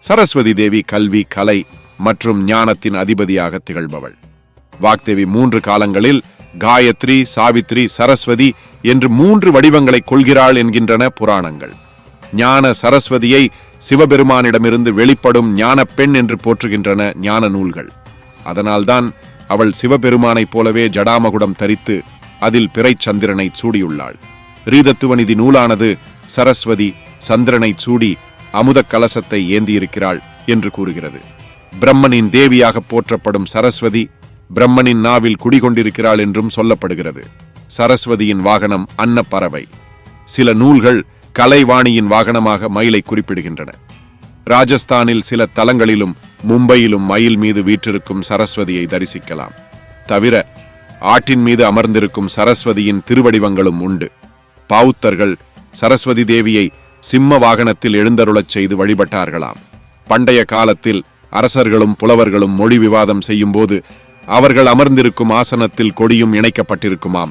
சரஸ்வதி தேவி கல்வி கலை மற்றும் ஞானத்தின் அதிபதியாக திகழ்பவள். வாக்தேவி மூன்று காலங்களில் காயத்ரி சாவித்ரி சரஸ்வதி என்று மூன்று வடிவங்களை கொள்கிறாள் என்கின்றன புராணங்கள். ஞான சரஸ்வதியை சிவபெருமானிடமிருந்து வெளிப்படும் ஞான பெண் என்று போற்றுகின்றன ஞான நூல்கள். அதனால்தான் அவள் சிவபெருமானைப் போலவே ஜடாமகுடம் தரித்து அதில் பிறை சந்திரனை சூடியுள்ளாள். ரீதத்துவநிதி நூலானது சரஸ்வதி சந்திரனை சூடி அமுத கலசத்தை ஏந்தியிருக்கிறாள் என்று கூறுகிறது. பிரம்மனின் தேவியாக போற்றப்படும் சரஸ்வதி பிரம்மனின் நாவில் குடிகொண்டிருக்கிறாள் என்றும் சொல்லப்படுகிறது. சரஸ்வதியின் வாகனம் அன்னப்பறவை. சில நூல்கள் கலைவாணியின் வாகனமாக மயிலை குறிப்பிடுகின்றன. ராஜஸ்தானில் சில தலங்களிலும் மும்பையிலும் மயில் மீது வீற்றிருக்கும் சரஸ்வதியை தரிசிக்கலாம். தவிர ஆட்டின் மீது அமர்ந்திருக்கும் சரஸ்வதியின் திருவடிவங்களும் உண்டு. பாவுத்தர்கள் சரஸ்வதி தேவியை சிம்ம வாகனத்தில் எழுந்தருளச் செய்து வழிபட்டார்களாம். பண்டைய காலத்தில் அரசர்களும் புலவர்களும் மொழி விவாதம் செய்யும்போது அவர்கள் அமர்ந்திருக்கும் ஆசனத்தில் கொடியும் இணைக்கப்பட்டிருக்குமாம்.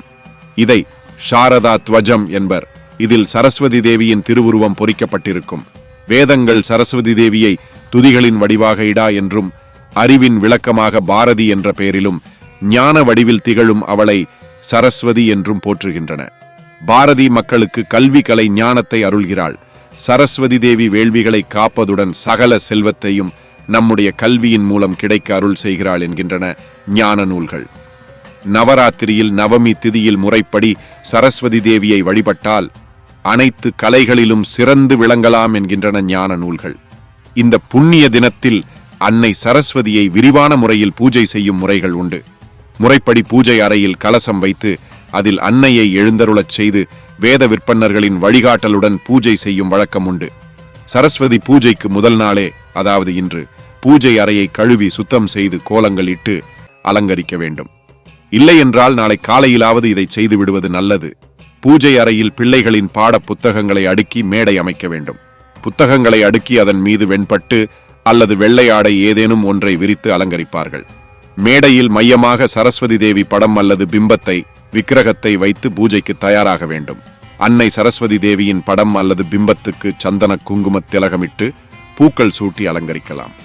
இதை சாரதா துவஜம் என்பர். இதில் சரஸ்வதி தேவியின் திருவுருவம் பொறிக்கப்பட்டிருக்கும். வேதங்கள் சரஸ்வதி தேவியை துதிகளின் வடிவாக இடா என்றும் அறிவின் விளக்கமாக பாரதி என்ற பெயரிலும் ஞான வடிவில் திகழும் அவளை சரஸ்வதி என்றும் போற்றுகின்றன. பாரதி மக்களுக்கு கல்வி கலை ஞானத்தை அருள்கிறாள். சரஸ்வதி தேவி வேள்விகளை காப்பதுடன் சகல செல்வத்தையும் நம்முடைய கல்வியின் மூலம் கிடைக்க அருள் செய்கிறாள் என்கின்றன ஞான நூல்கள். நவராத்திரியில் நவமி திதியில் முறைப்படி சரஸ்வதி தேவியை வழிபட்டால் அனைத்து கலைகளிலும் சிறந்து விளங்கலாம் என்கின்றன ஞான நூல்கள். இந்த புண்ணிய தினத்தில் அன்னை சரஸ்வதியை விரிவான முறையில் பூஜை செய்யும் முறைகள் உண்டு. முறைப்படி பூஜை அறையில் கலசம் வைத்து அதில் அன்னையை எழுந்தருளச் செய்து வேத விற்பன்னர்களின் வழிகாட்டலுடன் பூஜை செய்யும் வழக்கம் உண்டு. சரஸ்வதி பூஜைக்கு முதல் நாளே அதாவது இன்று பூஜை அறையை கழுவி சுத்தம் செய்து கோலங்கள் இட்டு அலங்கரிக்க வேண்டும். இல்லை என்றால் நாளை காலையிலாவது இதை செய்து விடுவது நல்லது. பூஜை அறையில் பிள்ளைகளின் பாட புத்தகங்களை அடுக்கி மேடை அமைக்க வேண்டும். புத்தகங்களை அடுக்கி அதன் மீது வெண்பட்டு அல்லது வெள்ளை ஆடை ஏதேனும் ஒன்றை விரித்து அலங்கரிப்பார்கள். மேடையில் மையமாக சரஸ்வதி தேவி படம் அல்லது பிம்பத்தை விக்கிரகத்தை வைத்து பூஜைக்கு தயாராக வேண்டும். அன்னை சரஸ்வதி தேவியின் படம் அல்லது பிம்பத்துக்கு சந்தன குங்கும திலகமிட்டு பூக்கள் சூட்டி அலங்கரிக்கலாம்.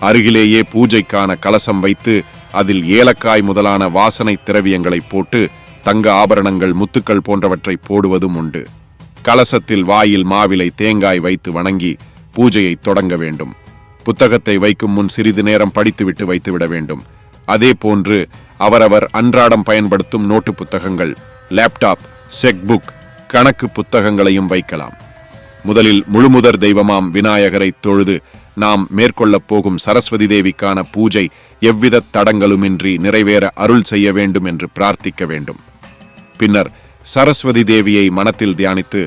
அருகிலேயே பூஜைக்கான கலசம் வைத்து அதில் ஏலக்காய் முதலான வாசனை திரவியங்களை போட்டு தங்க ஆபரணங்கள் முத்துக்கள் போன்றவற்றை போடுவதும் உண்டு. கலசத்தில் வாயில் மாவிலை தேங்காய் வைத்து வணங்கி பூஜையை தொடங்க வேண்டும். புத்தகத்தை வைக்கும் முன் சிறிது நேரம் படித்துவிட்டு வைத்துவிட வேண்டும். அதே போன்று அவரவர் அன்றாடம் பயன்படுத்தும் நோட்டு புத்தகங்கள் லேப்டாப் செக் புக் கணக்கு புத்தகங்களையும் வைக்கலாம். முதலில் முழுமுதற் தெய்வமாம் விநாயகரை தொழுது நாம் மேற்கொள்ளப் போகும் சரஸ்வதி தேவிக்கான பூஜை எவ்வித தடங்களுமின்றி நிறைவேற அருள் செய்ய வேண்டும் என்று பிரார்த்திக்க வேண்டும். பின்னர் சரஸ்வதி தேவியை மனத்தில் தியானித்து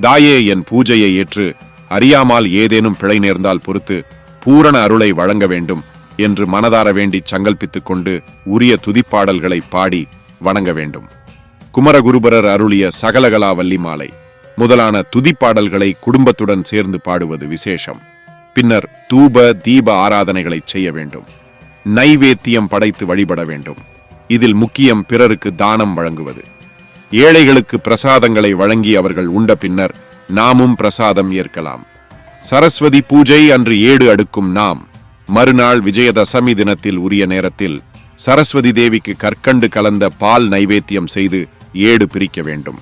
தாயே என் பூஜையை ஏற்று அறியாமல் ஏதேனும் பிழை நேர்ந்தால் பொறுத்து பூரண அருளை வழங்க வேண்டும். என்று மனதார வேண்டி சங்கல்பித்துக் கொண்டு உரிய துதிப்பாடல்களை பாடி வணங்க வேண்டும். குமரகுருபரர் அருளிய சகலகலா வள்ளி மாலை முதலான துதிப்பாடல்களை குடும்பத்துடன் சேர்ந்து பாடுவது விசேஷம். பின்னர் தூப தீப ஆராதனைகளை செய்ய வேண்டும். நைவேத்தியம் படைத்து வழிபட வேண்டும். இதில் முக்கியம் பிறருக்கு தானம் வழங்குவது. ஏழைகளுக்கு பிரசாதங்களை வழங்கி அவர்கள் உண்ட பின்னர் நாமும் பிரசாதம் ஏற்கலாம். சரஸ்வதி பூஜை அன்று ஏடு அடுக்கும் நாம் மறுநாள் விஜயதசமி தினத்தில் உரிய நேரத்தில் சரஸ்வதி தேவிக்கு கற்கண்டு கலந்த பால் நைவேத்தியம் செய்து ஏடு பிரிக்க வேண்டும்.